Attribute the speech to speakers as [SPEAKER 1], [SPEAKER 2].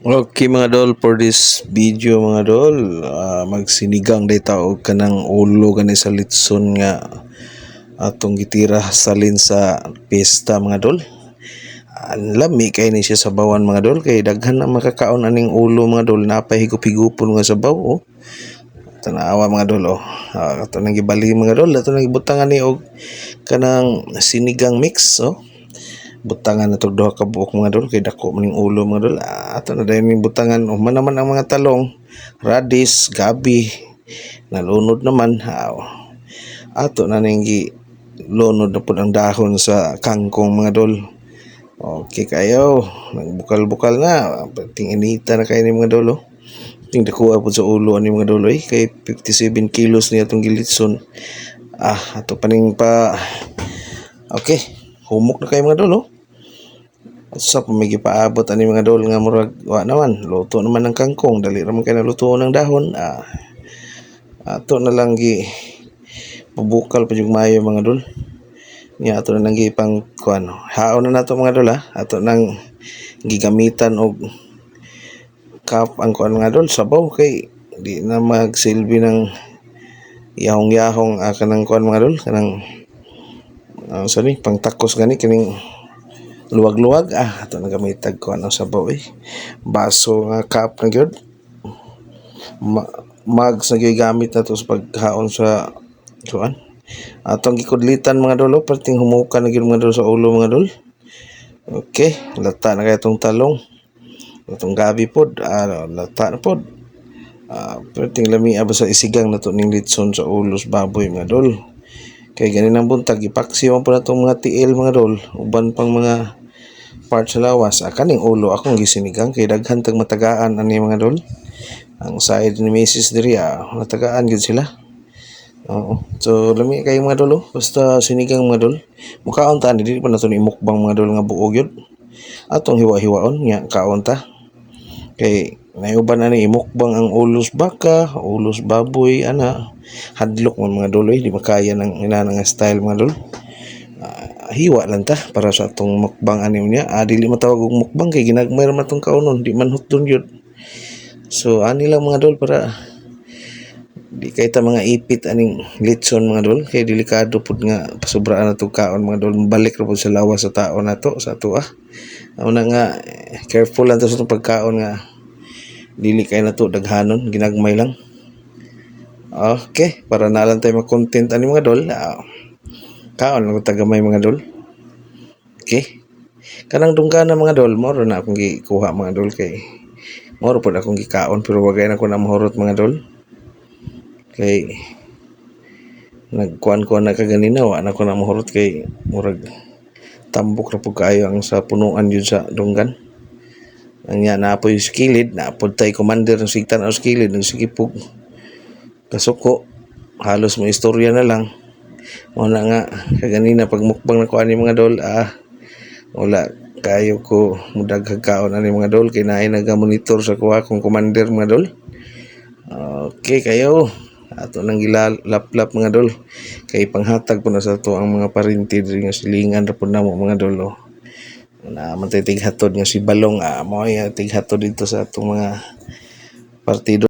[SPEAKER 1] Okay mga dol, for this video mga dol, ah, magsinigang day tao kanang ulo gani sa litson nga atong gitira salin sa pesta mga dol. Ang lami kay ni siya sa bawan mga dol kay daghan na makakaon aning ulo mga dol napay higop-higupon nga sabaw oh. Tanawa mga dol oh. Ah, ato nang gibali mga dol, ato nang gibutangan ni og kanang sinigang mix oh butangan na to duha ka buok mga dol kay dako maning ulo mga dol. Ah, ato na dayon ning butangan oh man naman ang mga talong. Radis gabi nalunod naman. Haw ato na ning lunod na pud ang dahon sa kangkong mga dol. Okay kayo. Nagbukal-bukal na. Ting inita na kayo ni mga dol oh. Ting dakuha pud sa ulo ani mga dol eh kay 57 kilos niya atong gilitson. Ah ato pa ning pa okay humok na kayo mga dol oh sa pa may gipaabot ani mga dol nga murag wa naman luto naman ng kangkong dali ra man kay naluto ng dahon ah ato na lang gi pabukal pa yung mayo mga dol. Nya ato na lang gi pang kuan haon na nato mga dol ha ato nang gigamitan og cup ang kuan mga dol sabaw kay di na magsilbi ng yahong-yahong ah, kanang kuan mga dol kanang uh, sorry pang takos gani kining luwag-luwag. Ah ato na gamitag ko ano sabaw eh baso nga cup na gyud. Ma- mags na gamit na to sa paghaon sa kuan atong gikudlitan mga dol perting humukan na gyud mga dol sa ulo mga dol okay lata na kay itong talong. Itong gabi pod ah, lata na pod. Ah, perting lami aba sa isigang na to ning litson sa ulos baboy mga dol kay ganin ang buntag ipaksi man po na itong mga tiil mga dol uban pang mga part sa lawas ah, kaning ulo akong gisinigang kay daghan tag matagaan ani mga dol ang side ni Mrs. diri ah, matagaan gid sila Oo. So lami kay mga dol oh. basta sinigang mga dol mukaon ta dili pa nato ni mga dol nga buo gyud atong hiwa-hiwaon nya kaon ta kay nayuban na ni imukbang ang ulos baka ulos baboy ana hadlok mga dol eh. di makaya ng inana nga style mga dol Ah, hiwa lang ta para sa atong mukbang anim niya. Ah, dili matawag og mukbang kay ginagmay ra man tong kaunon di man hutdon yun. So ani lang mga dol para di kay ta mga ipit aning litson mga dol. Kay delikado pud nga pasubraan na tong kaon mga dol. Balik ra pud sa lawas sa tao nato sa ato ah. Una nga careful lang ta sa pagkaon nga dili kay na to daghanon. Ginagmay lang. Okay para na lang tayo mag-content ani mga dol. Ah, kaon lang tagamay mga dol. Okay? Kanang dunggana mga dol moro na akong gikuha mga dol kay moro pud akong gikaon pero wagay na ko na mahurot mga dol. Kay nagkuan ko na kaganina wa na ko na mahurot kay murag tambok ra pud kaayo ang sa punuan yun sa dunggan. Ang nga na po yung skilid na po tay commander ng sigtan o skilid ng sigipog kasuko halos mo istorya na lang mo na nga kaganina pag mukbang na ko ani mga dol ah wala kayo ko mudaghag kaon ani mga dol kay naay naga-monitor sa kuha kong commander mga dol. Okay kayo. Ato nang gilaplap mga dol. Kay panghatag po na sa to ang mga parinti diri nga silingan ra pud namo mga dol oh. na man tay tighatod nga si Balong ah mo ay tighatod dito sa atong mga partido